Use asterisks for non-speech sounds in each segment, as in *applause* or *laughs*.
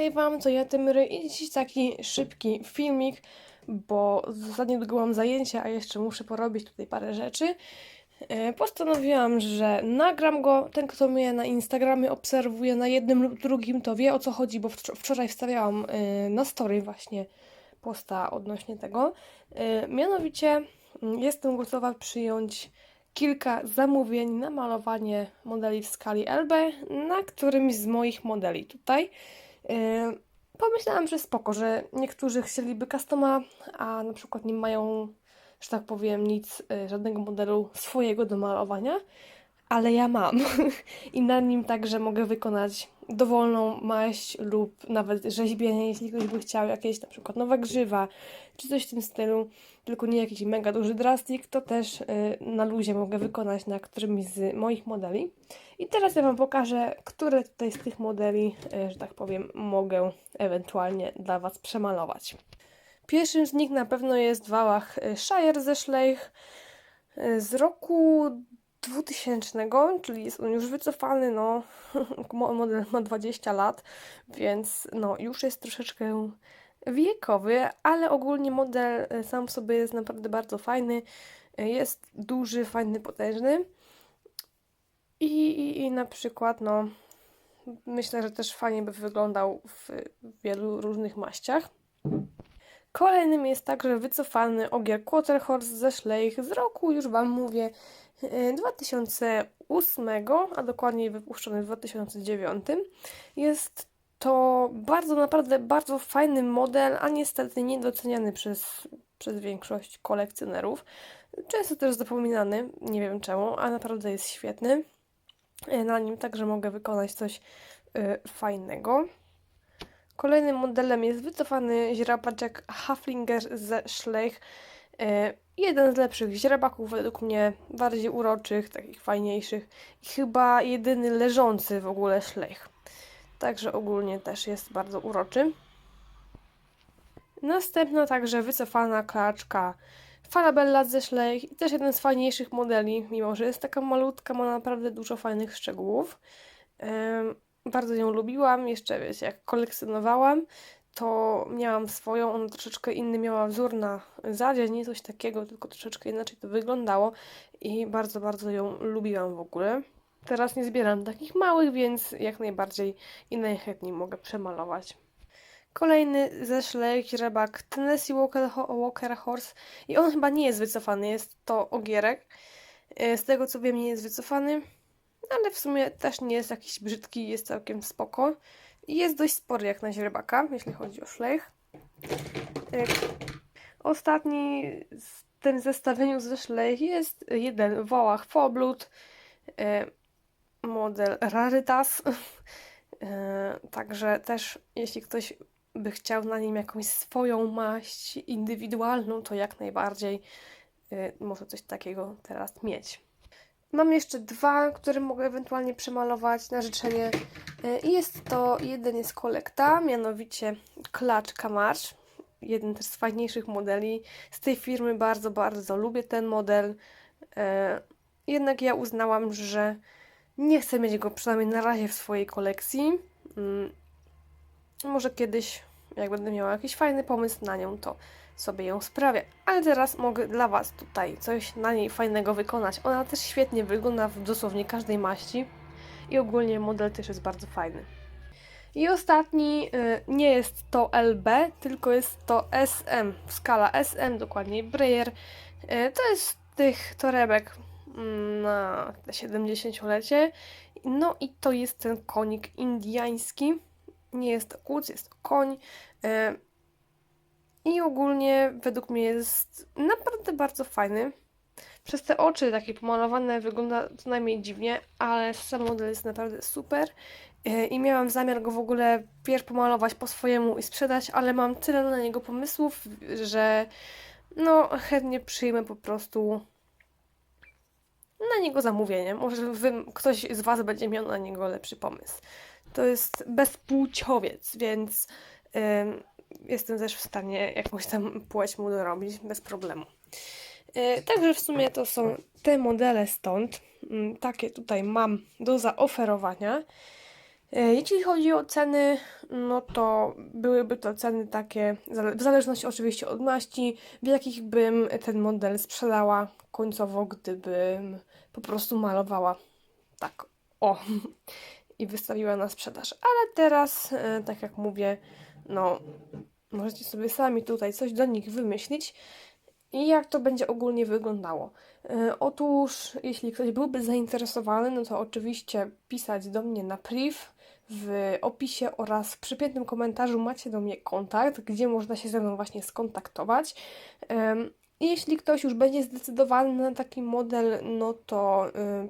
hej wam, to ja Tymry i dziś taki szybki filmik, bo za niedługo mam zajęcia, a jeszcze muszę porobić tutaj parę rzeczy. E, Postanowiłam, że nagram go. Ten, kto mnie na Instagramie obserwuje na jednym lub drugim, to wie o co chodzi, bo wczor- wczoraj wstawiałam e, na story właśnie posta odnośnie tego. E, Mianowicie mm, jestem gotowa przyjąć kilka zamówień na malowanie modeli w skali LB na którymś z moich modeli tutaj. Yy, Pomyślałam, że spoko, że niektórzy chcieliby customa, a na przykład nie mają, że tak powiem, nic, yy, żadnego modelu swojego do malowania, ale ja mam *laughs* i na nim także mogę wykonać dowolną maść lub nawet rzeźbienie, jeśli ktoś by chciał jakieś na przykład nowe grzywa, czy coś w tym stylu, tylko nie jakiś mega duży drastik, to też y, na luzie mogę wykonać na którymś z moich modeli. I teraz ja Wam pokażę, które tutaj z tych modeli, y, że tak powiem, mogę ewentualnie dla Was przemalować. Pierwszym z nich na pewno jest Wałach y, Shire ze Schleich z roku 2000, czyli jest on już wycofany, no *laughs* mo- model ma 20 lat, więc no już jest troszeczkę wiekowy, ale ogólnie model e, sam w sobie jest naprawdę bardzo fajny. E, Jest duży, fajny, potężny. I, i, i na przykład, no, myślę, że też fajnie by wyglądał w wielu różnych maściach. Kolejnym jest także wycofany ogier Quarterhorse ze Schleich z roku, już Wam mówię, e, 2008, a dokładniej wypuszczony w 2009. Jest to bardzo, naprawdę bardzo fajny model, a niestety niedoceniany przez, przez większość kolekcjonerów. Często też zapominany, nie wiem czemu, a naprawdę jest świetny. E, Na nim także mogę wykonać coś e, fajnego. Kolejnym modelem jest wycofany źrebaczek Haflinger ze Schleich. E, Jeden z lepszych źrebaków według mnie, bardziej uroczych, takich fajniejszych i chyba jedyny leżący w ogóle Schleich. Także ogólnie też jest bardzo uroczy. Następna także wycofana klaczka Falabella ze Schleich i też jeden z fajniejszych modeli, mimo że jest taka malutka, ma naprawdę dużo fajnych szczegółów. Bardzo ją lubiłam, jeszcze wiecie, jak kolekcjonowałam, to miałam swoją, ona troszeczkę inny miała wzór na zadzie, nie coś takiego, tylko troszeczkę inaczej to wyglądało i bardzo, bardzo ją lubiłam w ogóle. Teraz nie zbieram takich małych, więc jak najbardziej i najchętniej mogę przemalować. Kolejny ze rybak Tennessee Walker, Walker Horse i on chyba nie jest wycofany, jest to ogierek. E, Z tego co wiem nie jest wycofany, ale w sumie też nie jest jakiś brzydki, jest całkiem spoko. I jest dość spory jak na źrebaka, jeśli chodzi o Schleich. E, Ostatni w tym zestawieniu ze Schleich jest jeden Wołach Foblud, e, model Rarytas. *laughs* E, Także też jeśli ktoś by chciał na nim jakąś swoją maść indywidualną, to jak najbardziej y, może coś takiego teraz mieć. Mam jeszcze dwa, które mogę ewentualnie przemalować na życzenie. Y, I jest to jeden jest kolekta, mianowicie Klacz Kamarz. Jeden z fajniejszych modeli. Z tej firmy bardzo, bardzo lubię ten model. E, Jednak ja uznałam, że nie chcę mieć go przynajmniej na razie w swojej kolekcji. Mm, Może kiedyś, jak będę miała jakiś fajny pomysł na nią, to sobie ją sprawię. Ale teraz mogę dla Was tutaj coś na niej fajnego wykonać. Ona też świetnie wygląda w dosłownie każdej maści i ogólnie model też jest bardzo fajny. I ostatni y, nie jest to LB, tylko jest to SM, skala SM, dokładniej Breyer. Y, to jest tych torebek mm, na te 70-lecie. No i to jest ten konik indiański. Nie jest to kłód, jest to koń. I ogólnie według mnie jest naprawdę bardzo fajny. Przez te oczy takie pomalowane wygląda co najmniej dziwnie, ale sam model jest naprawdę super. E, I miałam zamiar go w ogóle pierw pomalować po swojemu i sprzedać, ale mam tyle na niego pomysłów, że no chętnie przyjmę po prostu na niego zamówienie. Może wy, ktoś z Was będzie miał na niego lepszy pomysł. To jest bezpłciowiec, więc jestem też w stanie jakąś tam płeć mu dorobić bez problemu. Yy, Także w sumie to są te modele stąd. Ym, Takie tutaj mam do zaoferowania. E, Jeśli chodzi o ceny, no to byłyby to ceny takie, w zależności oczywiście od maści, w jakich bym ten model sprzedała końcowo, gdybym po prostu malowała tak, o, i wystawiła na sprzedaż. Ale teraz, e, tak jak mówię, no, możecie sobie sami tutaj coś do nich wymyślić i jak to będzie ogólnie wyglądało. E, Otóż, jeśli ktoś byłby zainteresowany, no to oczywiście pisać do mnie na priv. W opisie oraz w przypiętym komentarzu macie do mnie kontakt, gdzie można się ze mną właśnie skontaktować. I Jeśli ktoś już będzie zdecydowany na taki model, no to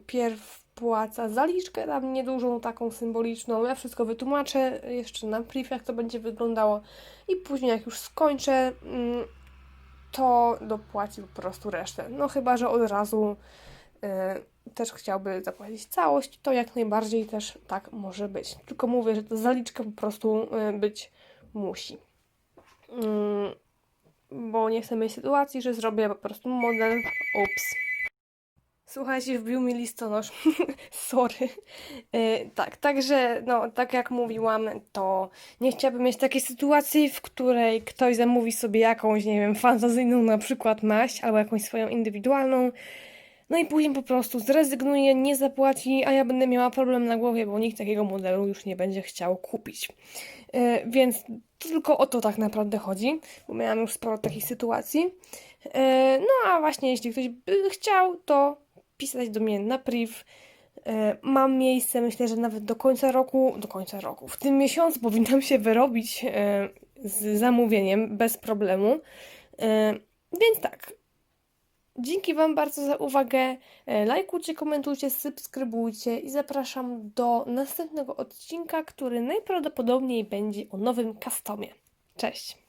pierw płaca zaliczkę, tam niedużą, taką symboliczną. Ja wszystko wytłumaczę jeszcze na priv, jak to będzie wyglądało. I później, jak już skończę, mm, to dopłaci po prostu resztę. No chyba, że od razu y, też chciałby zapłacić całość, to jak najbardziej też tak może być. Tylko mówię, że ta zaliczka po prostu y, być musi. Mm, bo nie chcę mieć sytuacji, że zrobię po prostu model. Ups. Słuchajcie, wbił mi listonosz. *laughs* Sorry. Yy, tak, także, no, tak jak mówiłam, to nie chciałabym mieć takiej sytuacji, w której ktoś zamówi sobie jakąś, nie wiem, fantazyjną na przykład maść, albo jakąś swoją indywidualną, no i później po prostu zrezygnuje, nie zapłaci, a ja będę miała problem na głowie, bo nikt takiego modelu już nie będzie chciał kupić. Yy, więc tylko o to tak naprawdę chodzi, bo miałam już sporo takich sytuacji. Yy, no a właśnie, jeśli ktoś by chciał, to pisać do mnie na priv. Yy, Mam miejsce, myślę, że nawet do końca roku, do końca roku, w tym miesiącu powinnam się wyrobić yy, z zamówieniem bez problemu. Yy, Więc tak, Dzięki Wam bardzo za uwagę. E, Lajkujcie, komentujcie, subskrybujcie i zapraszam do następnego odcinka, który najprawdopodobniej będzie o nowym customie. Cześć!